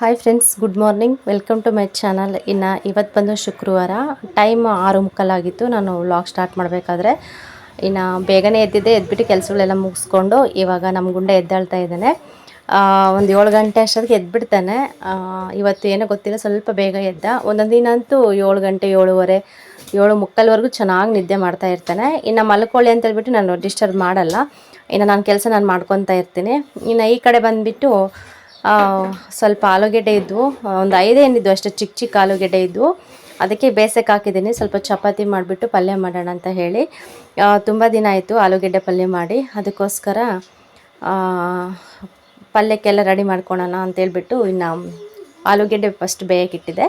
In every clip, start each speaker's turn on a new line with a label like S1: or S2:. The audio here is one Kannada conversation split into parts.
S1: Hi friends good morning welcome to my channel ಇನ್ನು ಇವತ್ತು ಬಂದು ಶುಕ್ರವಾರ ಟೈಮ್ ಆರು ಮುಕ್ಕಾಲಾಗಿತ್ತು. ನಾನು ವ್ಲಾಗ್ ಸ್ಟಾರ್ಟ್ ಮಾಡಬೇಕಾದ್ರೆ. ಇನ್ನು ಬೇಗನೆ ಎದ್ದಿದ್ದೆ, ಎದ್ಬಿಟ್ಟು ಕೆಲಸಗಳೆಲ್ಲ ಮುಗಿಸ್ಕೊಂಡು ಇವಾಗ ನಮ್ಮ ಗುಂಡೆ ಎದ್ದಾಳ್ತಾ ಇದ್ದಾನೆ. ಒಂದು ಏಳು ಗಂಟೆ ಅಷ್ಟೊತ್ತಿಗೆ ಎದ್ಬಿಡ್ತಾನೆ. ಇವತ್ತು ಏನೋ ಗೊತ್ತಿಲ್ಲ, ಸ್ವಲ್ಪ ಬೇಗ ಎದ್ದ. ಒಂದೊಂದು ದಿನ ಅಂತೂ ಏಳು ಗಂಟೆ, ಏಳುವರೆ, ಏಳು ಮುಕ್ಕಲ್ವರೆಗೂ ಚೆನ್ನಾಗಿ ನಿದ್ದೆ ಮಾಡ್ತಾ ಇರ್ತಾನೆ. ಇನ್ನು ಮಲ್ಕೊಳ್ಳಿ ಅಂತ ಹೇಳ್ಬಿಟ್ಟು ನಾನು ಡಿಸ್ಟರ್ಬ್ ಮಾಡಲ್ಲ. ಇನ್ನು ನಾನು ಕೆಲಸ ನಾನು ಮಾಡ್ಕೊತಾ ಇರ್ತೀನಿ. ಇನ್ನು ಈ ಕಡೆ ಬಂದುಬಿಟ್ಟು ಸ್ವಲ್ಪ ಆಲೂಗೆಡ್ಡೆ ಇದ್ವು. ಒಂದು ಐದೇ ಏನಿದ್ವು ಅಷ್ಟೇ, ಚಿಕ್ಕ ಚಿಕ್ಕ ಆಲೂಗೆಡ್ಡೆ ಇದ್ವು. ಅದಕ್ಕೆ ಬೇಸಕ್ಕೆ ಹಾಕಿದ್ದೀನಿ. ಸ್ವಲ್ಪ ಚಪಾತಿ ಮಾಡಿಬಿಟ್ಟು ಪಲ್ಯ ಮಾಡೋಣ ಅಂತ ಹೇಳಿ. ತುಂಬ ದಿನ ಆಯಿತು ಆಲೂಗೆಡ್ಡೆ ಪಲ್ಯ ಮಾಡಿ. ಅದಕ್ಕೋಸ್ಕರ ಪಲ್ಯಕ್ಕೆಲ್ಲ ರೆಡಿ ಮಾಡ್ಕೊಳೋಣ ಅಂತೇಳ್ಬಿಟ್ಟು ಇನ್ನು ಆಲೂಗೆಡ್ಡೆ ಫಸ್ಟ್ ಬೇಯಕ್ಕಿಟ್ಟಿದೆ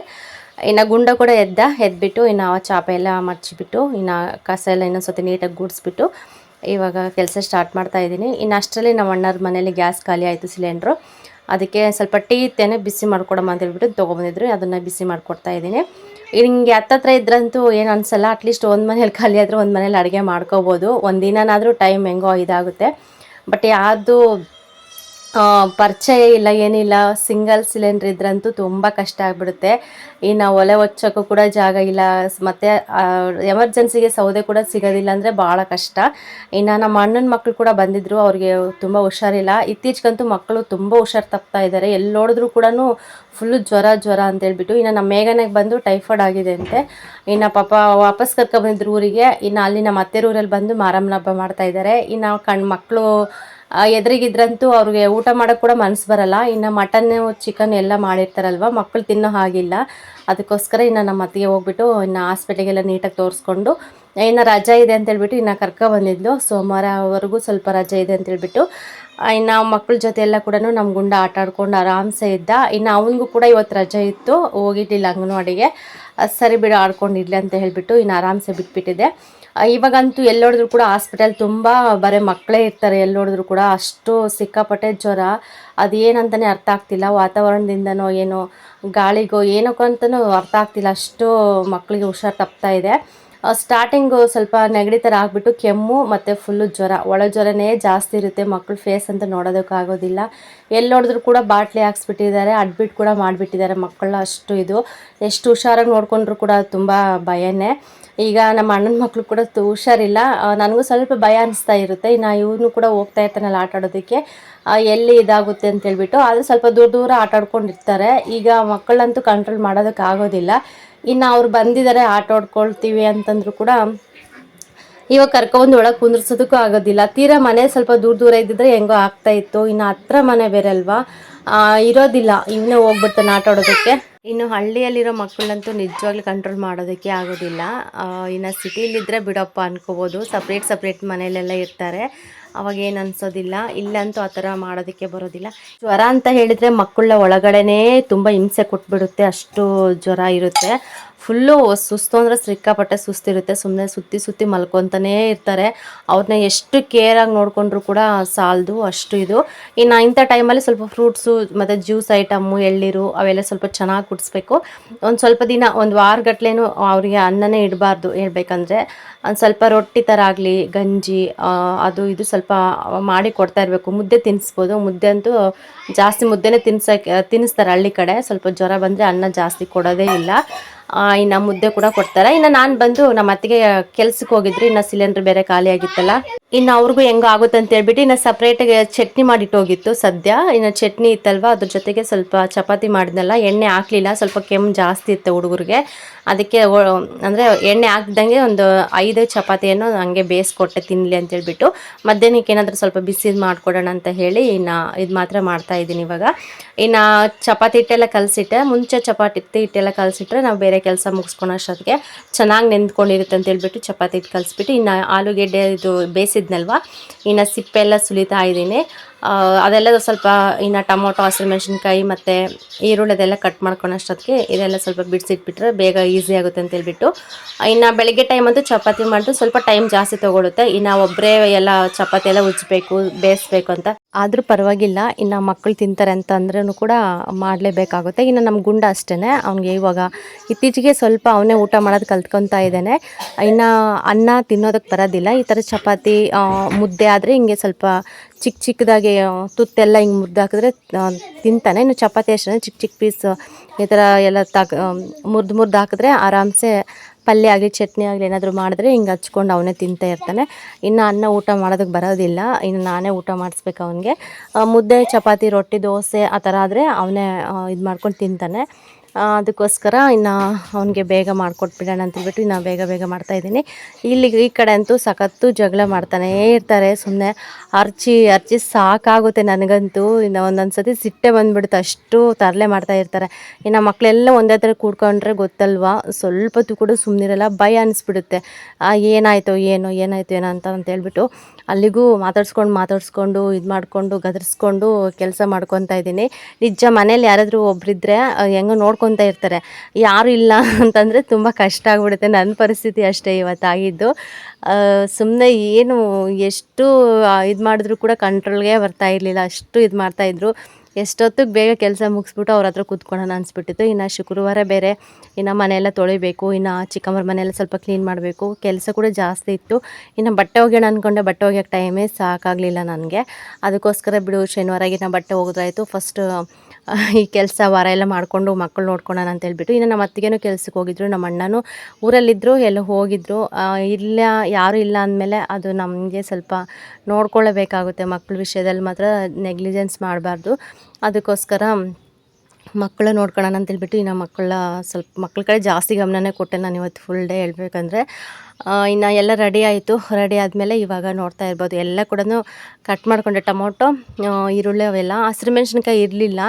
S1: ಇನ್ನು ಗುಂಡ ಕೂಡ ಎದ್ದ, ಎದ್ಬಿಟ್ಟು ಇನ್ನು ಆ ಚಾಪೆ ಎಲ್ಲ ಮರ್ಚಿಬಿಟ್ಟು, ಇನ್ನು ಕಸ ಎಲ್ಲ ಇನ್ನೊಂದು ಸತಿ ನೀಟಾಗಿ ಗುಡಿಸ್ಬಿಟ್ಟು ಇವಾಗ ಕೆಲಸ ಸ್ಟಾರ್ಟ್ ಮಾಡ್ತಾ ಇದ್ದೀನಿ. ಇನ್ನು ಅಷ್ಟರಲ್ಲಿ ನಮ್ಮ ಅಣ್ಣರ ಮನೇಲಿ ಗ್ಯಾಸ್ ಖಾಲಿ ಆಯಿತು ಸಿಲಿಂಡ್ರು. ಅದಕ್ಕೆ ಸ್ವಲ್ಪ ಟೀ ತೇನೆ ಬಿಸಿ ಮಾಡ್ಕೊಡಮ್ಮ ಅಂತ ಹೇಳ್ಬಿಟ್ಟು ತೊಗೊಬಂದಿದ್ರು. ಅದನ್ನು ಬಿಸಿ ಮಾಡಿಕೊಡ್ತಾ ಇದ್ದೀನಿ. ಹಿಂಗೆ ಹತ್ತತ್ರ ಇದ್ರಂತೂ ಏನು ಅನಿಸಲ್ಲ. ಅಟ್ಲೀಸ್ಟ್ ಒಂದು ಮನೇಲಿ ಖಾಲಿ ಆದರೂ ಒಂದು ಮನೇಲಿ ಅಡುಗೆ ಮಾಡ್ಕೋಬೋದು. ಒಂದು ಟೈಮ್ ಹೆಂಗೋ ಇದಾಗುತ್ತೆ. ಬಟ್ ಯಾವುದು ಪರಿಚಯ ಇಲ್ಲ, ಏನಿಲ್ಲ. ಸಿಂಗಲ್ ಸಿಲಿಂಡ್ರ್ ಇದ್ರಂತೂ ತುಂಬ ಕಷ್ಟ ಆಗಿಬಿಡುತ್ತೆ. ಇನ್ನು ಒಲೆ ಹೊಚ್ಚೋಕ್ಕೂ ಕೂಡ ಜಾಗ ಇಲ್ಲ. ಮತ್ತು ಎಮರ್ಜೆನ್ಸಿಗೆ ಸೌದೆ ಕೂಡ ಸಿಗೋದಿಲ್ಲ ಅಂದರೆ ಭಾಳ ಕಷ್ಟ. ಇನ್ನು ನಮ್ಮ ಅಣ್ಣನ ಮಕ್ಕಳು ಕೂಡ ಬಂದಿದ್ದರು ಅವ್ರಿಗೆ ತುಂಬ ಹುಷಾರಿಲ್ಲ. ಇತ್ತೀಚೆಗಂತೂ ಮಕ್ಕಳು ತುಂಬ ಹುಷಾರು ತಪ್ತಾ ಇದ್ದಾರೆ ಎಲ್ಲಿ ನೋಡಿದ್ರು ಕೂಡ ಫುಲ್ಲು ಜ್ವರ ಜ್ವರ ಅಂತ ಹೇಳ್ಬಿಟ್ಟು, ಇನ್ನು ನಮ್ಮ ಮೇಘನೆಗೆ ಬಂದು ಟೈಫಾಯ್ಡ್ ಆಗಿದೆ ಅಂತೆ. ಇನ್ನು ಪಾಪ ವಾಪಸ್ ಕರ್ಕೊಬಂದಿದ್ರು ಊರಿಗೆ. ಇನ್ನು ಅಲ್ಲಿ ನಮ್ಮ ಅತ್ತೆ ಊರಲ್ಲಿ ಬಂದು ಮಾರಮ್ಮನ ಹಬ್ಬ ಮಾಡ್ತಾಯಿದ್ದಾರೆ ಇನ್ನು ಕಣ್ ಮಕ್ಕಳು ಎದುರಿಗಿದ್ರಂತೂ ಅವ್ರಿಗೆ ಊಟ ಮಾಡೋಕ್ಕೆ ಕೂಡ ಮನಸ್ಸು ಬರಲ್ಲ. ಇನ್ನು ಮಟನ್ನು ಚಿಕನ್ ಎಲ್ಲ ಮಾಡಿರ್ತಾರಲ್ವ ಮಕ್ಕಳು ತಿನ್ನೋ ಹಾಗಿಲ್ಲ. ಅದಕ್ಕೋಸ್ಕರ ಇನ್ನು ನಮ್ಮ ಅತ್ತಿಗೆ ಹೋಗ್ಬಿಟ್ಟು ಇನ್ನು ಹಾಸ್ಪಿಟ್ಲಿಗೆಲ್ಲ ನೀಟಾಗಿ ತೋರಿಸ್ಕೊಂಡು, ಇನ್ನು ರಜೆ ಇದೆ ಅಂತೇಳ್ಬಿಟ್ಟು ಇನ್ನು ಕರ್ಕೊ ಬಂದಿದ್ಲು. ಸೋಮವಾರವರೆಗೂ ಸ್ವಲ್ಪ ರಜೆ ಇದೆ ಅಂತೇಳ್ಬಿಟ್ಟು ಇನ್ನು ಮಕ್ಕಳ ಜೊತೆ ಎಲ್ಲ ಕೂಡ ನಮ್ಮ ಗುಂಡ ಆಟ ಆಡ್ಕೊಂಡು ಆರಾಮ್ಸೆ ಇದ್ದ. ಇನ್ನು ಅವನಿಗೂ ಕೂಡ ಇವತ್ತು ರಜೆ ಇತ್ತು, ಹೋಗಿರ್ಲಿಲ್ಲ ಅಂಗನವಾಡಿಗೆ. ಸರಿ ಬಿಡು ಆಡ್ಕೊಂಡಿರಲಿ ಅಂತ ಹೇಳಿಬಿಟ್ಟು ಇನ್ನು ಆರಾಮ್ಸೆ ಬಿಟ್ಬಿಟ್ಟಿದೆ ಇವಾಗಂತೂ ಎಲ್ಲೋಡಿದ್ರು ಕೂಡ ಹಾಸ್ಪಿಟಲ್ ತುಂಬ ಬರೀ ಮಕ್ಕಳೇ ಇರ್ತಾರೆ ಎಲ್ಲೋಡಿದ್ರು ಕೂಡ ಅಷ್ಟು ಸಿಕ್ಕಾಪಟ್ಟೆ ಜ್ವರ. ಅದೇನಂತಲೇ ಅರ್ಥ ಆಗ್ತಿಲ್ಲ, ವಾತಾವರಣದಿಂದನೋ ಏನೋ ಗಾಳಿಗೋ ಏನಕ್ಕೋ ಅಂತಲೂ ಅರ್ಥ ಆಗ್ತಿಲ್ಲ, ಅಷ್ಟು ಮಕ್ಕಳಿಗೆ ಹುಷಾರು ತಪ್ತಾ ಇದೆ. ಸ್ಟಾರ್ಟಿಂಗು ಸ್ವಲ್ಪ ನೆಗಡಿ ಥರ ಆಗಿಬಿಟ್ಟು ಕೆಮ್ಮು ಮತ್ತು ಫುಲ್ಲು ಜ್ವರ. ಒಳ ಜ್ವರನೇ ಜಾಸ್ತಿ ಇರುತ್ತೆ ಮಕ್ಕಳು ಫೇಸ್ ಅಂತ ನೋಡೋದಕ್ಕಾಗೋದಿಲ್ಲ. ಎಲ್ಲಿ ನೋಡಿದ್ರು ಕೂಡ ಬಾಟ್ಲಿ ಹಾಕ್ಸ್ಬಿಟ್ಟಿದ್ದಾರೆ ಅಡ್ಮಿಟ್ ಕೂಡ ಮಾಡಿಬಿಟ್ಟಿದ್ದಾರೆ ಮಕ್ಕಳ ಅಷ್ಟು ಇದು. ಎಷ್ಟು ಹುಷಾರಾಗಿ ನೋಡಿಕೊಂಡ್ರು ಕೂಡ ತುಂಬ ಭಯನೇ. ಈಗ ನಮ್ಮ ಅಣ್ಣನ ಮಕ್ಕಳು ಕೂಡ ಹುಷಾರಿಲ್ಲ. ನನಗೂ ಸ್ವಲ್ಪ ಭಯ ಅನಿಸ್ತಾ ಇರುತ್ತೆ. ಇನ್ನು ಇವನು ಕೂಡ ಹೋಗ್ತಾ ಇರ್ತಾನಲ್ಲ ಆಟ ಆಡೋದಕ್ಕೆ. ಎಲ್ಲಿ ಇದಾಗುತ್ತೆ ಅಂತ ಹೇಳ್ಬಿಟ್ಟು ಆದರೂ ಸ್ವಲ್ಪ ದೂರ ದೂರ ಆಟ ಆಡ್ಕೊಂಡಿರ್ತಾರೆ. ಈಗ ಮಕ್ಕಳಂತೂ ಕಂಟ್ರೋಲ್ ಮಾಡೋದಕ್ಕೆ ಆಗೋದಿಲ್ಲ ಇನ್ನು ಅವ್ರು ಬಂದಿದ್ದಾರೆ ಆಟ ಆಡ್ಕೊಳ್ತೀವಿ ಅಂತಂದ್ರು ಕೂಡ ಇವಾಗ ಕರ್ಕೊಂಡು ಒಳಗೆ ಕುಂದ್ರಿಸೋದಕ್ಕೂ ಆಗೋದಿಲ್ಲ. ತೀರಾ ಮನೆ ಸ್ವಲ್ಪ ದೂರ ದೂರ ಇದ್ದಿದ್ರೆ ಹೆಂಗೋ ಆಗ್ತಾ ಇತ್ತು. ಇನ್ನು ಹತ್ರ ಮನೆ ಬೇರೆ ಅಲ್ವಾ ಇರೋದಿಲ್ಲ. ಇವನೇ ಹೋಗ್ಬಿಡ್ತಾನೆ ಆಟ ಆಡೋದಕ್ಕೆ ಇನ್ನು ಹಳ್ಳಿಯಲ್ಲಿರೋ ಮಕ್ಕಳಂತೂ ನಿಜವಾಗ್ಲೂ ಕಂಟ್ರೋಲ್ ಮಾಡೋದಕ್ಕೆ ಆಗೋದಿಲ್ಲ. ಇನ್ನು ಸಿಟಿಲಿದ್ದರೆ ಬಿಡಪ್ಪ ಅನ್ಕೋಬೋದು. ಸಪ್ರೇಟ್ ಸಪ್ರೇಟ್ ಮನೆಯಲ್ಲೆಲ್ಲ ಇರ್ತಾರೆ. ಅವಾಗ ಏನು ಅನ್ಸೋದಿಲ್ಲ. ಇಲ್ಲಂತೂ ಆ ಥರ ಮಾಡೋದಕ್ಕೆ ಬರೋದಿಲ್ಲ. ಜ್ವರ ಅಂತ ಹೇಳಿದರೆ ಮಕ್ಕಳ ಒಳಗಡೆನೇ ತುಂಬ ಹಿಂಸೆ ಕೊಟ್ಬಿಡುತ್ತೆ. ಅಷ್ಟು ಜ್ವರ ಇರುತ್ತೆ. ಫುಲ್ಲು ಸುಸ್ತು ಅಂದರೆ ಸಿಕ್ಕಾಪಟ್ಟೆ ಸುಸ್ತಿರುತ್ತೆ ಸುಮ್ಮನೆ ಸುತ್ತಿ ಸುತ್ತಿ ಮಲ್ಕೊತಾನೇ ಇರ್ತಾರೆ. ಅವ್ರನ್ನ ಎಷ್ಟು ಕೇರಾಗಿ ನೋಡಿಕೊಂಡ್ರು ಕೂಡ ಸಾಲದು ಅಷ್ಟು ಇದು. ಇನ್ನು ಇಂಥ ಟೈಮಲ್ಲಿ ಸ್ವಲ್ಪ ಫ್ರೂಟ್ಸು ಮತ್ತು ಜ್ಯೂಸ್ ಐಟಮ್ಮು ಎಳ್ನೀರು ಅವೆಲ್ಲ ಸ್ವಲ್ಪ ಚೆನ್ನಾಗಿ ಕುಡಿಸ್ಬೇಕು ಒಂದು ಸ್ವಲ್ಪ ದಿನ, ಒಂದು ವಾರಗಟ್ಲೆನೂ ಅವರಿಗೆ ಅನ್ನನೇ ಇಡಬಾರ್ದು ಹೇಳ್ಬೇಕಂದ್ರೆ. ಒಂದು ಸ್ವಲ್ಪ ರೊಟ್ಟಿ ಥರ ಆಗಲಿ, ಗಂಜಿ ಅದು ಇದು ಸ್ವಲ್ಪ ಮಾಡಿ ಕೊಡ್ತಾ ಇರಬೇಕು. ಮುದ್ದೆ ತಿನ್ನಿಸ್ಬೋದು ಮುದ್ದೆ ಅಂತೂ ಜಾಸ್ತಿ ಮುದ್ದೆನೇ ತಿನ್ಸಕ್ಕೆ ತಿನ್ನಿಸ್ತಾರೆ ಹಳ್ಳಿ ಕಡೆ. ಸ್ವಲ್ಪ ಜ್ವರ ಬಂದರೆ ಅನ್ನ ಜಾಸ್ತಿ ಕೊಡೋದೇ ಇಲ್ಲ. ಇನ್ನು ಮುದ್ದೆ ಕೂಡ ಕೊಡ್ತಾರೆ. ಇನ್ನು ನಾನು ಬಂದು ನಮ್ಮ ಅತ್ತಿಗೆ ಕೆಲ್ಸಕ್ಕೆ ಹೋಗಿದ್ರು, ಇನ್ನು ಸಿಲಿಂಡ್ರ್ ಬೇರೆ ಖಾಲಿ ಆಗಿತ್ತಲ್ಲ. ಇನ್ನು ಅವ್ರಿಗೂ ಹೆಂಗೆ ಆಗುತ್ತೆ ಅಂತ ಹೇಳ್ಬಿಟ್ಟು ಇನ್ನು ಸಪ್ರೇಟಾಗಿ ಚಟ್ನಿ ಮಾಡಿಟ್ಟೋಗಿತ್ತು ಸದ್ಯ. ಇನ್ನು ಚಟ್ನಿ ಇತ್ತಲ್ವ? ಅದ್ರ ಜೊತೆಗೆ ಸ್ವಲ್ಪ ಚಪಾತಿ ಮಾಡಿದ್ನಲ್ಲ, ಎಣ್ಣೆ ಹಾಕಲಿಲ್ಲ. ಸ್ವಲ್ಪ ಕೆಮ್ಮು ಜಾಸ್ತಿ ಇತ್ತು ಹುಡುಗರಿಗೆ. ಅದಕ್ಕೆ ಅಂದರೆ ಎಣ್ಣೆ ಹಾಕ್ದಂಗೆ ಒಂದು ಐದು ಚಪಾತಿಯನ್ನು ಹಂಗೆ ಬೇಯಿಸ್ಕೊಟ್ಟೆ ತಿನ್ನಲಿ ಅಂತೇಳ್ಬಿಟ್ಟು ಮಧ್ಯಾಹ್ನಕ್ಕೆ ಏನಾದರೂ ಸ್ವಲ್ಪ ಬಿಸಿ ಮಾಡಿಕೊಡೋಣ ಅಂತ ಹೇಳಿ ಇನ್ನು ಇದು ಮಾತ್ರ ಮಾಡ್ತಾ ಇದ್ದೀನಿ ಇವಾಗ. ಇನ್ನು ಚಪಾತಿ ಹಿಟ್ಟೆಲ್ಲ ಕಲಸಿಟ್ಟೆ. ಮುಂಚೆ ಚಪಾತಿ ಹಿಟ್ಟೆಲ್ಲ ಕಲಸಿಟ್ರೆ ನಾವು ಬೇರೆ ಕೆಲಸ ಮುಗಿಸ್ಕೊಳೋ ಅಷ್ಟೊತ್ತಿಗೆ ಚೆನ್ನಾಗಿ ನೆಂದ್ಕೊಂಡಿರುತ್ತೆ ಅಂತ ಹೇಳ್ಬಿಟ್ಟು ಚಪಾತಿ ಹಿಟ್ಟು ಕಲಿಸ್ಬಿಟ್ಟು ಇನ್ನು ಆಲೂಗೆಡ್ಡೆ ಇದು ಬೇಯಿಸಿದ್ನಲ್ವ ಇನ್ನು ಸಿಪ್ಪೆಲ್ಲ ಸುಲಿತಾ ಇದ್ದೀನಿ. ಅದೆಲ್ಲ ಸ್ವಲ್ಪ ಇನ್ನು ಟೊಮೊಟೊ ಹಸಿಮೆಣ್ಸಿನ್ಕಾಯಿ ಮತ್ತು ಈರುಳ್ಳಿ ಅದೆಲ್ಲ ಕಟ್ ಮಾಡ್ಕೊಳೋ ಅಷ್ಟೊತ್ತಿಗೆ ಇದೆಲ್ಲ ಸ್ವಲ್ಪ ಬಿಡಿಸಿಟ್ಬಿಟ್ರೆ ಬೇಗ ಈಸಿ ಆಗುತ್ತೆ ಅಂತ ಹೇಳ್ಬಿಟ್ಟು, ಇನ್ನು ಬೆಳಗ್ಗೆ ಟೈಮ್ ಅಂತೂ ಚಪಾತಿ ಮಾಡಿದ್ರೆ ಸ್ವಲ್ಪ ಟೈಮ್ ಜಾಸ್ತಿ ತೊಗೊಳುತ್ತೆ. ಇನ್ನು ಒಬ್ಬರೇ ಎಲ್ಲ ಚಪಾತಿ ಎಲ್ಲ ಉಜ್ಜಬೇಕು ಬೇಯಿಸ್ಬೇಕು ಅಂತ. ಆದರೂ ಪರವಾಗಿಲ್ಲ, ಇನ್ನು ಮಕ್ಕಳು ತಿಂತಾರೆ ಅಂತ ಅಂದ್ರೂ ಕೂಡ ಮಾಡಲೇಬೇಕಾಗುತ್ತೆ. ಇನ್ನು ನಮ್ಮ ಗುಂಡ ಅಷ್ಟೇ ಅವ್ನಿಗೆ ಇವಾಗ ಇತ್ತೀಚೆಗೆ ಸ್ವಲ್ಪ ಅವನೇ ಊಟ ಮಾಡೋದು ಕಲ್ತ್ಕೊತಾ ಇದ್ದಾನೆ. ಇನ್ನು ಅನ್ನ ತಿನ್ನೋದಕ್ಕೆ ಬರೋದಿಲ್ಲ. ಈ ಥರ ಚಪಾತಿ ಮುದ್ದೆ ಆದರೆ ಹಿಂಗೆ ಸ್ವಲ್ಪ ಚಿಕ್ಕ ಚಿಕ್ಕದಾಗಿ ಹಿಂಗೆ ತುತ್ತೆಲ್ಲ ಹಿಂಗೆ ಮುರ್ದು ಹಾಕಿದ್ರೆ ತಿಂತಾನೆ. ಇನ್ನು ಚಪಾತಿ ಅಷ್ಟೇ ಚಿಕ್ಕ ಚಿಕ್ಕ ಪೀಸ್, ಈ ಥರ ಎಲ್ಲ ತಾಕ ಮುರ್ದು ಮುರ್ದು ಹಾಕಿದ್ರೆ ಆರಾಮ್ಸೆ ಪಲ್ಯ ಆಗಲಿ, ಚಟ್ನಿ ಆಗಲಿ ಏನಾದರೂ ಮಾಡಿದ್ರೆ ಹಿಂಗೆ ಹಚ್ಕೊಂಡು ಅವನೇ ತಿಂತಾ ಇರ್ತಾನೆ. ಇನ್ನು ಅನ್ನ ಊಟ ಮಾಡೋದಕ್ಕೆ ಬರೋದಿಲ್ಲ. ಇನ್ನು ನಾನೇ ಊಟ ಮಾಡಿಸ್ಬೇಕು ಅವನಿಗೆ. ಮುದ್ದೆ, ಚಪಾತಿ, ರೊಟ್ಟಿ, ದೋಸೆ ಆ ಥರ ಆದರೆ ಅವನೇ ಇದು ಮಾಡ್ಕೊಂಡು ತಿಂತಾನೆ. ಅದಕ್ಕೋಸ್ಕರ ಇನ್ನು ಅವನಿಗೆ ಬೇಗ ಮಾಡಿಕೊಟ್ಬಿಡೋಣ ಅಂತೇಳ್ಬಿಟ್ಟು ಇನ್ನು ಬೇಗ ಬೇಗ ಮಾಡ್ತಾಯಿದ್ದೀನಿ ಇಲ್ಲಿ ಈ ಕಡೆ ಅಂತೂ ಸಖತ್ತು ಜಗಳ ಮಾಡ್ತಾನೇ ಇರ್ತಾರೆ ಸುಮ್ಮನೆ ಅರ್ಚಿ ಅರ್ಚಿ ಸಾಕಾಗುತ್ತೆ ನನಗಂತೂ. ಇನ್ನು ಒಂದೊಂದು ಸತಿ ಸಿಟ್ಟೆ ಬಂದ್ಬಿಡುತ್ತೆ, ಅಷ್ಟು ತರಲೆ ಮಾಡ್ತಾ ಇರ್ತಾರೆ. ಇನ್ನು ಮಕ್ಕಳೆಲ್ಲ ಒಂದೇ ಥರ ಕೂಡ್ಕೊಂಡ್ರೆ ಗೊತ್ತಲ್ವಾ? ಸ್ವಲ್ಪ ತು ಕೂಡ ಸುಮ್ಮನಿರಲ್ಲ ಭಯ ಅನಿಸ್ಬಿಡುತ್ತೆ. ಏನಾಯಿತು, ಏನೋ ಏನಾಯಿತು, ಏನೋ ಅಂತ ಅಂತ ಹೇಳ್ಬಿಟ್ಟು ಅಲ್ಲಿಗೂ ಮಾತಾಡ್ಸ್ಕೊಂಡು ಮಾತಾಡ್ಸ್ಕೊಂಡು ಇದು ಮಾಡಿಕೊಂಡು ಗದರಿಸ್ಕೊಂಡು ಕೆಲಸ ಮಾಡ್ಕೊತಾ ಇದ್ದೀನಿ. ನಿಜ ಮನೇಲಿ ಯಾರಾದರೂ ಒಬ್ಬರಿದ್ದರೆ ಹೆಂಗೆ ನೋಡ್ಕೊತಾ ಇರ್ತಾರೆ. ಯಾರು ಇಲ್ಲ ಅಂತಂದರೆ ತುಂಬ ಕಷ್ಟ ಆಗ್ಬಿಡುತ್ತೆ. ನನ್ನ ಪರಿಸ್ಥಿತಿ ಅಷ್ಟೇ ಇವತ್ತಾಗಿದ್ದು ಸುಮ್ಮನೆ ಏನು ಎಷ್ಟು ಇದು ಮಾಡಿದ್ರು ಕೂಡ ಕಂಟ್ರೋಲ್ಗೆ ಬರ್ತಾ ಇರಲಿಲ್ಲ. ಅಷ್ಟು ಇದು ಮಾಡ್ತಾಯಿದ್ರು ಎಷ್ಟೊತ್ತಿಗೆ ಬೇಗ ಕೆಲಸ ಮುಗಿಸ್ಬಿಟ್ಟು ಅವ್ರ ಹತ್ರ ಕೂತ್ಕೊಳ್ಳೋಣ ಅನಿಸ್ಬಿಟ್ಟಿತ್ತು. ಇನ್ನು ಶುಕ್ರವಾರ ಬೇರೆ ಇನ್ನು ಮನೆಯೆಲ್ಲ ತೊಳಿಬೇಕು, ಇನ್ನು ಚಿಕ್ಕಮ್ಮರ ಮನೆಯೆಲ್ಲ ಸ್ವಲ್ಪ ಕ್ಲೀನ್ ಮಾಡಬೇಕು. ಕೆಲಸ ಕೂಡ ಜಾಸ್ತಿ ಇತ್ತು. ಇನ್ನು ಬಟ್ಟೆ ಒಗೆಯೋಣ ಅಂದ್ಕೊಂಡೆ ಬಟ್ಟೆ ಒಗೆಯೋಕ್ಕೆ ಟೈಮೇ ಸಾಕಾಗಲಿಲ್ಲ ನನಗೆ. ಅದಕ್ಕೋಸ್ಕರ ಬಿಡು ಶನಿವಾರಗೆ ಬಟ್ಟೆ ಹೋಗೋದಾಯಿತು ಫಸ್ಟ್ ಈ ಕೆಲಸ ವಾರ ಎಲ್ಲ ಮಾಡಿಕೊಂಡು ಮಕ್ಕಳು ನೋಡ್ಕೊಳ್ಳೋಣ ಅಂತ ಹೇಳ್ಬಿಟ್ಟು ಇನ್ನು ನಮ್ಮ ಅತ್ತಿಗೆನೂ ಕೆಲ್ಸಕ್ಕೆ ಹೋಗಿದ್ರು, ನಮ್ಮ ಅಣ್ಣನೂ ಊರಲ್ಲಿದ್ದರು ಎಲ್ಲ ಹೋಗಿದ್ರು. ಇಲ್ಲ, ಯಾರೂ ಇಲ್ಲ ಅಂದಮೇಲೆ ಅದು ನಮಗೆ ಸ್ವಲ್ಪ ನೋಡ್ಕೊಳ್ಳಬೇಕಾಗುತ್ತೆ ಮಕ್ಕಳ ವಿಷಯದಲ್ಲಿ ಮಾತ್ರ ನೆಗ್ಲಿಜೆನ್ಸ್ ಮಾಡಬಾರ್ದು. ಅದಕ್ಕೋಸ್ಕರ ಮಕ್ಕಳು ನೋಡ್ಕೊಳ್ಳೋಣ ಅಂತೇಳ್ಬಿಟ್ಟು ಇನ್ನು ಮಕ್ಕಳ ಸ್ವಲ್ಪ ಮಕ್ಕಳ ಕಡೆ ಜಾಸ್ತಿ ಗಮನನೇ ಕೊಟ್ಟೆ ನಾನು ಇವತ್ತು ಫುಲ್ ಡೇ ಹೇಳ್ಬೇಕಂದ್ರೆ. ಇನ್ನು ಎಲ್ಲ ರೆಡಿ ಆಯಿತು. ರೆಡಿ ಆದಮೇಲೆ ಇವಾಗ ನೋಡ್ತಾ ಇರ್ಬೋದು. ಎಲ್ಲ ಕೂಡ ಕಟ್ ಮಾಡಿಕೊಂಡೆ ಟೊಮೊಟೊ ಈರುಳ್ಳಿ ಅವೆಲ್ಲ. ಹಸಿರು ಮೆಣಸಿನ್ಕಾಯಿ ಇರಲಿಲ್ಲ.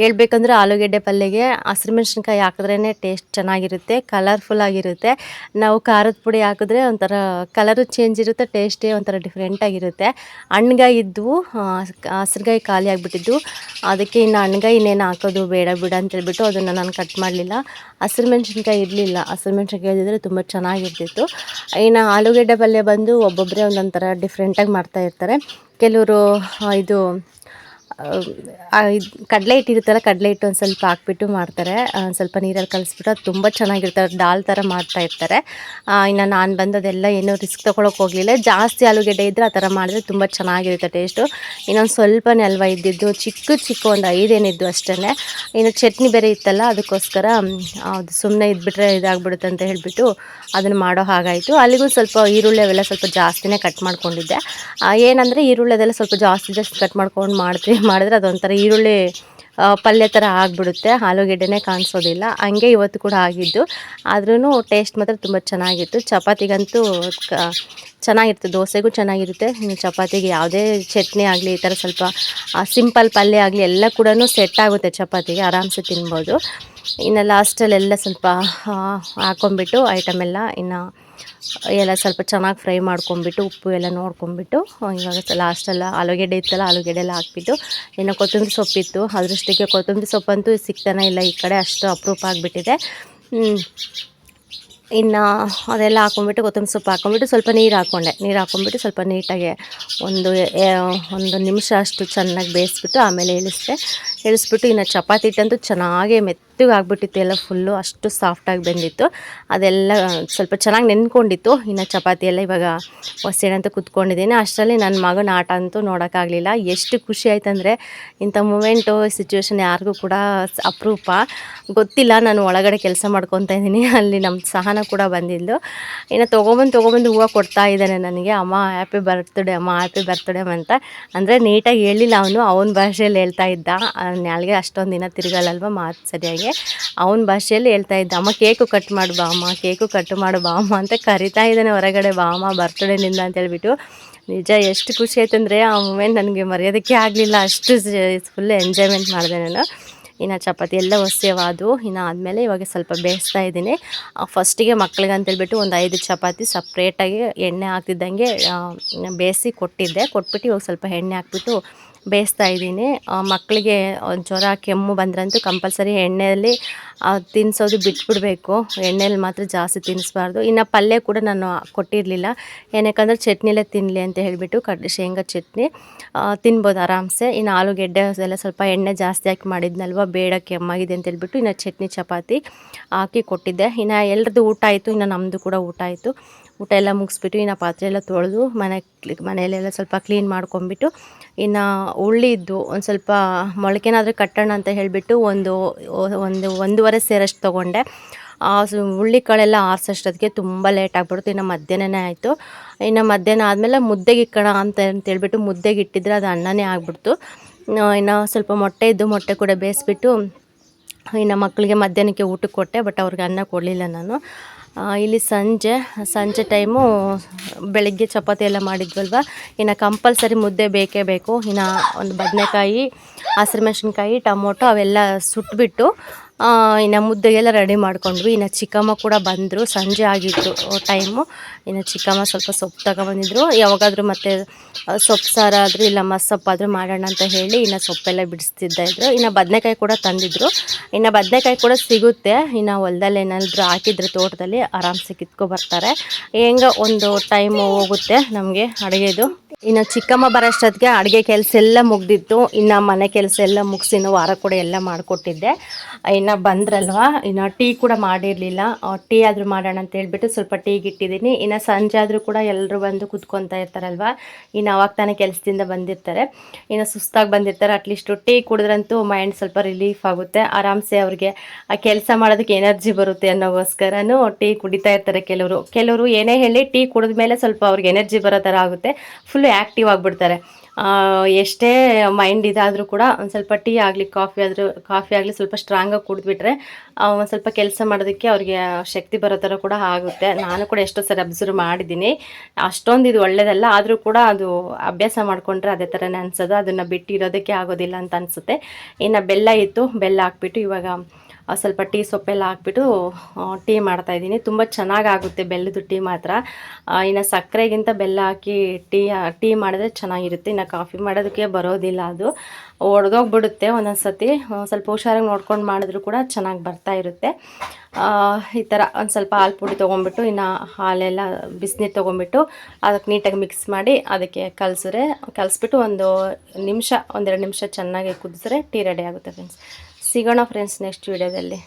S1: ಹೇಳ್ಬೇಕಂದ್ರೆ ಆಲೂಗೆಡ್ಡೆ ಪಲ್ಯಗೆ ಹಸಿರು ಮೆಣಸಿನ್ಕಾಯಿ ಹಾಕಿದ್ರೇ ಟೇಸ್ಟ್ ಚೆನ್ನಾಗಿರುತ್ತೆ ಕಲರ್ಫುಲ್ ಆಗಿರುತ್ತೆ. ನಾವು ಖಾರದ ಪುಡಿ ಹಾಕಿದ್ರೆ ಒಂಥರ ಕಲರು ಚೇಂಜ್ ಇರುತ್ತೆ ಟೇಸ್ಟೇ ಒಂಥರ ಡಿಫ್ರೆಂಟಾಗಿರುತ್ತೆ ಹಣ್ಗಾಯಿ ಇದ್ದವು ಹಸಿರುಗಾಯಿ ಖಾಲಿ ಆಗಿಬಿಟ್ಟಿದ್ದು. ಅದಕ್ಕೆ ಇನ್ನು ಹಣ್ಗಾಯಿ ಇನ್ನೇನು ಹಾಕೋದು ಬೇಡ ಬಿಡ ಅಂತ ಹೇಳ್ಬಿಟ್ಟು ಅದನ್ನು ನಾನು ಕಟ್ ಮಾಡಲಿಲ್ಲ. ಹಸಿರು ಮೆಣಸಿನ್ಕಾಯಿ ಇರಲಿಲ್ಲ. ಹಸಿರು ಮೆಣಸಿನ್ಕಾಯಿ ಇದ್ದಿದ್ರೆ ತುಂಬ ಚೆನ್ನಾಗಿರ್ತಿತ್ತು. ಇನ್ನು ಆಲೂಗಡ್ಡೆ ಪಲ್ಯ ಬಂದು ಒಬ್ಬೊಬ್ಬರೇ ಒಂದೊಂದು ಥರ ಡಿಫ್ರೆಂಟಾಗಿ ಮಾಡ್ತಾಯಿರ್ತಾರೆ ಕೆಲವರು ಇದು ಕಡಲೆ ಹಿಟ್ಟಿರುತ್ತಲ್ಲ ಕಡಲೆ ಹಿಟ್ಟು ಒಂದು ಸ್ವಲ್ಪ ಹಾಕ್ಬಿಟ್ಟು ಮಾಡ್ತಾರೆ. ಸ್ವಲ್ಪ ನೀರಲ್ಲಿ ಕಲಿಸ್ಬಿಟ್ಟು ಅದು ತುಂಬ ಚೆನ್ನಾಗಿರ್ತಾರೆ ದಾಲ್ ಥರ ಮಾಡ್ತಾ ಇರ್ತಾರೆ. ಇನ್ನು ನಾನು ಬಂದದೆಲ್ಲ ಏನೂ ರಿಸ್ಕ್ ತೊಗೊಳಕ್ಕೆ ಹೋಗಲಿಲ್ಲ. ಜಾಸ್ತಿ ಆಲೂಗೆಡ್ಡೆ ಇದ್ದರೆ ಆ ಥರ ಮಾಡಿದ್ರೆ ತುಂಬ ಚೆನ್ನಾಗಿರುತ್ತೆ ಟೇಸ್ಟು. ಇನ್ನೊಂದು ಸ್ವಲ್ಪನೇ ಅಲ್ವಾ ಇದ್ದಿದ್ದು, ಚಿಕ್ಕ ಚಿಕ್ಕ ಒಂದು ಐದೇನಿದ್ದು ಅಷ್ಟೇ ಇನ್ನು ಚಟ್ನಿ ಬೇರೆ ಇತ್ತಲ್ಲ, ಅದಕ್ಕೋಸ್ಕರ ಅದು ಸುಮ್ಮನೆ ಇದ್ಬಿಟ್ರೆ ಇದಾಗ್ಬಿಡುತ್ತೆ ಅಂತ ಹೇಳಿಬಿಟ್ಟು ಅದನ್ನು ಮಾಡೋ ಹಾಗಾಯಿತು. ಅಲ್ಲಿಗೂ ಸ್ವಲ್ಪ ಈರುಳ್ಳಿ ಅವೆಲ್ಲ ಸ್ವಲ್ಪ ಜಾಸ್ತಿನೇ ಕಟ್ ಮಾಡ್ಕೊಂಡಿದ್ದೆ. ಏನಂದರೆ ಈರುಳ್ಳಿ ಅದೆಲ್ಲ ಸ್ವಲ್ಪ ಜಾಸ್ತಿ ಜಾಸ್ತಿ ಕಟ್ ಮಾಡ್ಕೊಂಡು ಮಾಡ್ತೀವಿ. ಮಾಡಿದ್ರೆ ಅದೊಂಥರ ಈರುಳ್ಳಿ ಪಲ್ಯ ಥರ ಆಗಿಬಿಡುತ್ತೆ. ಆಲೂಗೆಡ್ಡೆನೇ ಕಾಣಿಸೋದಿಲ್ಲ. ಹಂಗೆ ಇವತ್ತು ಕೂಡ ಆಗಿದ್ದು. ಆದ್ರೂ ಟೇಸ್ಟ್ ಮಾತ್ರ ತುಂಬ ಚೆನ್ನಾಗಿತ್ತು. ಚಪಾತಿಗಂತೂ ಕ ಚೆನ್ನಾಗಿರುತ್ತೆ. ದೋಸೆಗೂ ಚೆನ್ನಾಗಿರುತ್ತೆ. ಚಪಾತಿಗೆ ಯಾವುದೇ ಚಟ್ನಿ ಆಗಲಿ, ಈ ಥರ ಸ್ವಲ್ಪ ಸಿಂಪಲ್ ಪಲ್ಯ ಆಗಲಿ, ಎಲ್ಲ ಕೂಡ ಸೆಟ್ ಆಗುತ್ತೆ ಚಪಾತಿಗೆ. ಆರಾಮ್ಸೆ ತಿನ್ಬೋದು. ಇನ್ನು ಲಾಸ್ಟಲ್ಲೆಲ್ಲ ಸ್ವಲ್ಪ ಹಾಕ್ಕೊಂಬಿಟ್ಟು ಐಟಮ್ ಎಲ್ಲ ಇನ್ನು ಎಲ್ಲ ಸ್ವಲ್ಪ ಚೆನ್ನಾಗಿ ಫ್ರೈ ಮಾಡ್ಕೊಂಬಿಟ್ಟು ಉಪ್ಪು ಎಲ್ಲ ನೋಡ್ಕೊಂಬಿಟ್ಟು ಇವಾಗ ಲಾಸ್ಟೆಲ್ಲ ಆಲೂಗೆಡ್ಡೆ ಇತ್ತಲ್ಲ, ಆಲೂಗೆಡ್ಡೆ ಎಲ್ಲ ಹಾಕ್ಬಿಟ್ಟು, ಇನ್ನು ಕೊತ್ತಂಬರಿ ಸೊಪ್ಪಿತ್ತು ಅದರಷ್ಟಕ್ಕೆ ಕೊತ್ತಂಬರಿ ಸೊಪ್ಪಂತೂ ಸಿಗ್ತಾನೆ ಇಲ್ಲ ಈ ಕಡೆ, ಅಷ್ಟು ಅಪ್ರೂಪ ಆಗಿಬಿಟ್ಟಿದೆ. ಇನ್ನು ಅದೆಲ್ಲ ಹಾಕೊಂಡ್ಬಿಟ್ಟು ಕೊತ್ತಂಬರಿ ಸೊಪ್ಪು ಹಾಕೊಂಡ್ಬಿಟ್ಟು ಸ್ವಲ್ಪ ನೀರು ಹಾಕ್ಕೊಂಡೆ ನೀರು ಹಾಕ್ಕೊಂಡ್ಬಿಟ್ಟು ಸ್ವಲ್ಪ ನೀಟಾಗಿ ಒಂದು ಒಂದು ನಿಮಿಷ ಅಷ್ಟು ಚೆನ್ನಾಗಿ ಬೇಯಿಸ್ಬಿಟ್ಟು ಆಮೇಲೆ ಇಳಿಸ್ದೆ. ಇಳಿಸ್ಬಿಟ್ಟು ಇನ್ನು ಚಪಾತಿ ಹಿಟ್ಟಂತೂ ಚೆನ್ನಾಗೇ ಮೆತ್ತಗೆ ಆಗ್ಬಿಟ್ಟಿತ್ತು, ಎಲ್ಲ ಫುಲ್ಲು ಅಷ್ಟು ಸಾಫ್ಟಾಗಿ ಬೆಂದಿತ್ತು. ಅದೆಲ್ಲ ಸ್ವಲ್ಪ ಚೆನ್ನಾಗಿ ನೆನ್ಕೊಂಡಿತ್ತು. ಇನ್ನು ಚಪಾತಿ ಎಲ್ಲ ಇವಾಗ ಅಂತ ಕುತ್ಕೊಂಡಿದ್ದೀನಿ. ಅಷ್ಟರಲ್ಲಿ ನನ್ನ ಮಗನ ಆಟ ಅಂತೂ ನೋಡೋಕ್ಕಾಗಲಿಲ್ಲ ಎಷ್ಟು ಖುಷಿ ಆಯ್ತಂದರೆ ಇಂಥ ಮೂಮೆಂಟು ಸಿಚುವೇಶನ್ ಯಾರಿಗೂ ಕೂಡ ಅಪರೂಪ. ಗೊತ್ತಿಲ್ಲ ನಾನು ಒಳಗಡೆ ಕೆಲಸ ಮಾಡ್ಕೊತಾ ಇದ್ದೀನಿ. ಅಲ್ಲಿ ನಮ್ಮ ಸಹನ ಕೂಡ ಬಂದಿದ್ದು. ಇನ್ನು ತೊಗೊಬಂದು ತೊಗೊಬಂದು ಹೂವು ಕೊಡ್ತಾ ಇದ್ದಾನೆ ನನಗೆ. ಅಮ್ಮ ಹ್ಯಾಪಿ ಬರ್ತ್ಡೇ ಅಮ್ಮ ಹ್ಯಾಪಿ ಬರ್ತಡೇ ಅಂತ. ಅಂದರೆ ನೀಟಾಗಿ ಹೇಳಿಲ್ಲ ಅವನು. ಅವನ ಭಾಷೆಯಲ್ಲಿ ಹೇಳ್ತಾ ಇದ್ದ. ನಾಳೆಗೆ ಅಷ್ಟೊಂದು ದಿನ ತಿರುಗಲ್ಲಲ್ವ? ಮಾತು ಸರಿಯಾಗಿ ಅವನ ಭಾಷೆಯಲ್ಲಿ ಹೇಳ್ತಾ ಇದ್ದ, ಅಮ್ಮ, ಕೇಕು ಕಟ್ ಮಾಡು ಬಾ ಅಮ್ಮ ಕೇಕು ಕಟ್ ಮಾಡು ಬಾ ಅಂತ ಕರಿತಾ ಇದ್ದಾನೆ ಹೊರಗಡೆ. ಬಾ ಅಮ್ಮ ಬರ್ತ್ಡೇ ನಿಂದ ಅಂತ ಹೇಳ್ಬಿಟ್ಟು, ನಿಜ, ಎಷ್ಟು ಖುಷಿ ಆಯ್ತು ಅಂದರೆ ಆ ಮೂಮೆಂಟ್ ನನಗೆ ಮರೆಯೋದಕ್ಕೆ ಆಗಲಿಲ್ಲ. ಅಷ್ಟು ಫುಲ್ ಎಂಜಾಯ್ಮೆಂಟ್ ಮಾಡಿದೆ ನಾನು. ಇನ್ನು ಚಪಾತಿ ಎಲ್ಲ ಹೊಸ್ಯವಾದವು ಇನ್ನು ಆದಮೇಲೆ ಇವಾಗ ಸ್ವಲ್ಪ ಬೇಯಿಸ್ತಾ ಇದ್ದೀನಿ. ಫಸ್ಟಿಗೆ ಮಕ್ಳಿಗೆ ಅಂತೇಳ್ಬಿಟ್ಟು ಒಂದು ಐದು ಚಪಾತಿ ಸಪ್ರೇಟಾಗಿ ಎಣ್ಣೆ ಹಾಕ್ತಿದ್ದಂಗೆ ಬೇಯಿಸಿ ಕೊಟ್ಟಿದ್ದೆ. ಕೊಟ್ಬಿಟ್ಟು ಇವಾಗ ಸ್ವಲ್ಪ ಎಣ್ಣೆ ಹಾಕ್ಬಿಟ್ಟು ಬೇಯಿಸ್ತಾ ಇದ್ದೀನಿ. ಮಕ್ಕಳಿಗೆ ಜ್ವರ, ಕೆಮ್ಮು ಬಂದ್ರಂತೂ ಕಂಪಲ್ಸರಿ ಎಣ್ಣೆಯಲ್ಲಿ ತಿನ್ನಿಸೋದು ಬಿಟ್ಬಿಡಬೇಕು. ಎಣ್ಣೆಯಲ್ಲಿ ಮಾತ್ರ ಜಾಸ್ತಿ ತಿನ್ನಿಸ್ಬಾರ್ದು ಇನ್ನು ಪಲ್ಯ ಕೂಡ ನಾನು ಕೊಟ್ಟಿರಲಿಲ್ಲ. ಏನಕ್ಕಂದ್ರೆ ಚಟ್ನಿಲೇ ತಿನ್ನಲಿ ಅಂತ ಹೇಳಿಬಿಟ್ಟು ಕಡ್, ಶೇಂಗಾ ಚಟ್ನಿ. ತಿನ್ಬೋದು ಆರಾಮ್ಸೆ. ಇನ್ನು ಆಲೂಗೆಡ್ಡೆ ಎಲ್ಲ ಸ್ವಲ್ಪ ಎಣ್ಣೆ ಜಾಸ್ತಿ ಹಾಕಿ ಮಾಡಿದ್ನಲ್ವ, ಬೇಡ ಕೆಮ್ಮಾಗಿದೆ ಅಂತ ಹೇಳಿಬಿಟ್ಟು ಇನ್ನು ಚಟ್ನಿ ಚಪಾತಿ ಹಾಕಿ ಕೊಟ್ಟಿದ್ದೆ. ಇನ್ನು ಎಲ್ರದ್ದು ಊಟ ಆಯಿತು, ಇನ್ನು ನಮ್ಮದು ಕೂಡ ಊಟ ಆಯಿತು. ಊಟ ಎಲ್ಲ ಮುಗಿಸ್ಬಿಟ್ಟು ಇನ್ನು ಪಾತ್ರೆ ಎಲ್ಲ ತೊಳೆದು ಮನೆ ಮನೆಯಲ್ಲೆಲ್ಲ ಸ್ವಲ್ಪ ಕ್ಲೀನ್ ಮಾಡ್ಕೊಂಬಿಟ್ಟು ಇನ್ನು ಉಳ್ಳಿದ್ದು ಒಂದು ಸ್ವಲ್ಪ ಮೊಳಕೆನಾದರೂ ಕಟ್ಟೋಣ ಅಂತ ಹೇಳಿಬಿಟ್ಟು ಒಂದು ಒಂದು ಒಂದೂವರೆ ಸೇರಷ್ಟು ತೊಗೊಂಡೆ. ಆ ಕಾಳೆಲ್ಲ ಆರಿಸೋಷ್ಟೊತ್ತಿಗೆ ತುಂಬ ಲೇಟ್ ಆಗಿಬಿಡ್ತು, ಇನ್ನು ಮಧ್ಯಾಹ್ನನೇ ಆಯಿತು. ಇನ್ನು ಮಧ್ಯಾಹ್ನ ಆದಮೇಲೆ ಮುದ್ದೆಗೆ ಇಕ್ಕೋಣ ಅಂತ ಅಂತೇಳ್ಬಿಟ್ಟು ಮುದ್ದೆಗೆ ಇಟ್ಟಿದ್ರೆ ಅದು ಅನ್ನನೇ ಆಗ್ಬಿಡ್ತು. ಇನ್ನು ಸ್ವಲ್ಪ ಮೊಟ್ಟೆ ಇದ್ದು ಮೊಟ್ಟೆ ಕೂಡ ಬೇಯಿಸ್ಬಿಟ್ಟು ಇನ್ನು ಮಕ್ಕಳಿಗೆ ಮಧ್ಯಾಹ್ನಕ್ಕೆ ಊಟಕ್ಕೆ ಕೊಟ್ಟೆ, ಬಟ್ ಅವ್ರಿಗೆ ಅನ್ನ ಕೊಡಲಿಲ್ಲ ನಾನು. ಇಲ್ಲಿ ಸಂಜೆ ಸಂಜೆ ಟೈಮು ಬೆಳಗ್ಗೆ ಚಪಾತಿ ಎಲ್ಲ ಮಾಡಿದ್ವಲ್ವ? ಇನ್ನು ಕಂಪಲ್ಸರಿ ಮುದ್ದೆ ಬೇಕೇ ಬೇಕು. ಇನ್ನು ಒಂದು ಬದನೆಕಾಯಿ, ಹಸಿರು ಮೆಣಸಿನ್ಕಾಯಿ, ಟೊಮೊಟೊ ಅವೆಲ್ಲ ಸುಟ್ಬಿಟ್ಟು ಇನ್ನು ಮುದ್ದೆಗೆಲ್ಲ ರೆಡಿ ಮಾಡ್ಕೊಂಡ್ವಿ. ಇನ್ನು ಚಿಕ್ಕಮ್ಮ ಕೂಡ ಬಂದರು. ಸಂಜೆ ಆಗಿತ್ತು ಟೈಮು ಇನ್ನು ಚಿಕ್ಕಮ್ಮ ಸ್ವಲ್ಪ ಸೊಪ್ಪು ತಗೊಬಂದಿದ್ರು ಯಾವಾಗಾದರೂ ಮತ್ತೆ ಸೊಪ್ಪು ಸಾರಾದರೂ ಇಲ್ಲ ಮಸ್ಸೊಪ್ಪಾದರೂ ಮಾಡೋಣ ಅಂತ ಹೇಳಿ ಇನ್ನು ಸೊಪ್ಪೆಲ್ಲ ಬಿಡಿಸ್ತಿದ್ದ ಇದ್ರು. ಇನ್ನು ಬದನೆಕಾಯಿ ಕೂಡ ತಂದಿದ್ರು. ಇನ್ನು ಬದನೆಕಾಯಿ ಕೂಡ ಸಿಗುತ್ತೆ. ಇನ್ನು ಹೊಲದಲ್ಲಿ ಏನಾದರೂ ಹಾಕಿದ್ರೆ ತೋಟದಲ್ಲಿ ಆರಾಮ್ಸೆ ಕಿತ್ಕೊ ಬರ್ತಾರೆ. ಹೆಂಗ ಒಂದು ಟೈಮು ಹೋಗುತ್ತೆ ನಮಗೆ ಅಡುಗೆದು ಇನ್ನು ಚಿಕ್ಕಮ್ಮ ಬರೋಷ್ಟೊತ್ತಿಗೆ ಅಡುಗೆ ಕೆಲಸ ಎಲ್ಲ ಮುಗ್ದಿತ್ತು. ಇನ್ನು ಮನೆ ಕೆಲಸ ಎಲ್ಲ ಮುಗಿಸಿ ವಾರ ಕೂಡ ಎಲ್ಲ ಮಾಡಿಕೊಟ್ಟಿದ್ದೆ. ಇನ್ನು ಬಂದ್ರಲ್ವಾ? ಇನ್ನು ಟೀ ಕೂಡ ಮಾಡಿರಲಿಲ್ಲ. ಟೀ ಆದರೂ ಮಾಡೋಣ ಅಂತ ಹೇಳ್ಬಿಟ್ಟು ಸ್ವಲ್ಪ ಟೀಗೆ ಇಟ್ಟಿದ್ದೀನಿ. ಇನ್ನು ಸಂಜೆ ಆದರೂ ಕೂಡ ಎಲ್ಲರೂ ಬಂದು ಕುತ್ಕೊತಾ ಇರ್ತಾರಲ್ವಾ? ಇನ್ನು ಅವಾಗ ತಾನೇ ಕೆಲಸದಿಂದ ಬಂದಿರ್ತಾರೆ. ಇನ್ನು ಸುಸ್ತಾಗಿ ಬಂದಿರ್ತಾರೆ. ಅಟ್ಲೀಸ್ಟು ಟೀ ಕುಡಿದ್ರಂತೂ ಮೈಂಡ್ ಸ್ವಲ್ಪ ರಿಲೀಫ್ ಆಗುತ್ತೆ. ಆರಾಮ್ಸೆ ಅವ್ರಿಗೆ ಆ ಕೆಲಸ ಮಾಡೋದಕ್ಕೆ ಎನರ್ಜಿ ಬರುತ್ತೆ ಅನ್ನೋಗೋಸ್ಕರನೂ ಟೀ ಕುಡಿತಾ ಇರ್ತಾರೆ ಕೆಲವರು. ಕೆಲವರು ಏನೇ ಹೇಳಿ ಟೀ ಕುಡಿದ ಮೇಲೆ ಸ್ವಲ್ಪ ಅವ್ರಿಗೆ ಎನರ್ಜಿ ಬರೋ ಥರ ಆಗುತ್ತೆ. ಫುಲ್ ಆ್ಯಕ್ಟಿವ್ ಆಗಿಬಿಡ್ತಾರೆ. ಎಷ್ಟೇ ಮೈಂಡ್ ಇದಾದರೂ ಕೂಡ ಒಂದು ಸ್ವಲ್ಪ ಟೀ ಆಗಲಿ, ಕಾಫಿ ಆದರೂ, ಕಾಫಿ ಆಗಲಿ ಸ್ವಲ್ಪ ಸ್ಟ್ರಾಂಗಾಗಿ ಕುಡಿದ್ಬಿಟ್ರೆ ಒಂದು ಸ್ವಲ್ಪ ಕೆಲಸ ಮಾಡೋದಕ್ಕೆ ಅವ್ರಿಗೆ ಶಕ್ತಿ ಬರೋ ಥರ ಕೂಡ ಆಗುತ್ತೆ. ನಾನು ಕೂಡ ಎಷ್ಟೋ ಸರಿ ಅಬ್ಸರ್ವ್ ಮಾಡಿದ್ದೀನಿ. ಅಷ್ಟೊಂದು ಇದು ಒಳ್ಳೇದಲ್ಲ, ಆದರೂ ಕೂಡ ಅದು ಅಭ್ಯಾಸ ಮಾಡಿಕೊಂಡ್ರೆ ಅದೇ ಥರನೇ ಅನಿಸೋದು. ಅದನ್ನು ಬಿಟ್ಟಿರೋದಕ್ಕೆ ಆಗೋದಿಲ್ಲ ಅಂತ ಅನಿಸುತ್ತೆ. ಇನ್ನು ಬೆಲ್ಲ ಇತ್ತು, ಬೆಲ್ಲ ಹಾಕ್ಬಿಟ್ಟು ಇವಾಗ ಸ್ವಲ್ಪ ಟೀ ಸೊಪ್ಪೆಲ್ಲ ಹಾಕ್ಬಿಟ್ಟು ಟೀ ಟೀ ಮಾಡ್ತಾಯಿದ್ದೀನಿ ತುಂಬ ಚೆನ್ನಾಗಾಗುತ್ತೆ ಬೆಲ್ಲದ ಟೀ ಮಾತ್ರ. ಇನ್ನು ಸಕ್ಕರೆಗಿಂತ ಬೆಲ್ಲ ಹಾಕಿ ಟೀ ಟೀ ಮಾಡಿದ್ರೆ ಚೆನ್ನಾಗಿರುತ್ತೆ. ಇನ್ನು ಕಾಫಿ ಮಾಡೋದಕ್ಕೆ ಬರೋದಿಲ್ಲ ಅದು. ಒಡೆದೋಗ್ಬಿಡುತ್ತೆ ಒಂದೊಂದು ಸತಿ ಸ್ವಲ್ಪ ಹುಷಾರಾಗಿ ನೋಡ್ಕೊಂಡು ಮಾಡಿದ್ರು ಕೂಡ ಚೆನ್ನಾಗಿ ಬರ್ತಾ ಇರುತ್ತೆ. ಈ ಥರ ಒಂದು ಸ್ವಲ್ಪ ಹಾಲು ಪುಡಿ ತೊಗೊಂಬಿಟ್ಟು ಇನ್ನು ಹಾಲೆಲ್ಲ ಬಿಸಿನೀರು ತೊಗೊಂಬಿಟ್ಟು ಅದಕ್ಕೆ ನೀಟಾಗಿ ಮಿಕ್ಸ್ ಮಾಡಿ ಅದಕ್ಕೆ ಕಲಸಿದ್ರೆ, ಕಲಿಸ್ಬಿಟ್ಟು ಒಂದು ನಿಮಿಷ, ಒಂದೆರಡು ನಿಮಿಷ ಚೆನ್ನಾಗಿ ಕುದಿಸಿದ್ರೆ ಟೀ ರೆಡಿ ಆಗುತ್ತೆ ಫ್ರೆಂಡ್ಸ್ ಸಿಗೋಣ ಫ್ರೆಂಡ್ಸ್ ನೆಕ್ಸ್ಟ್ ವೀಡಿಯೋದಲ್ಲಿ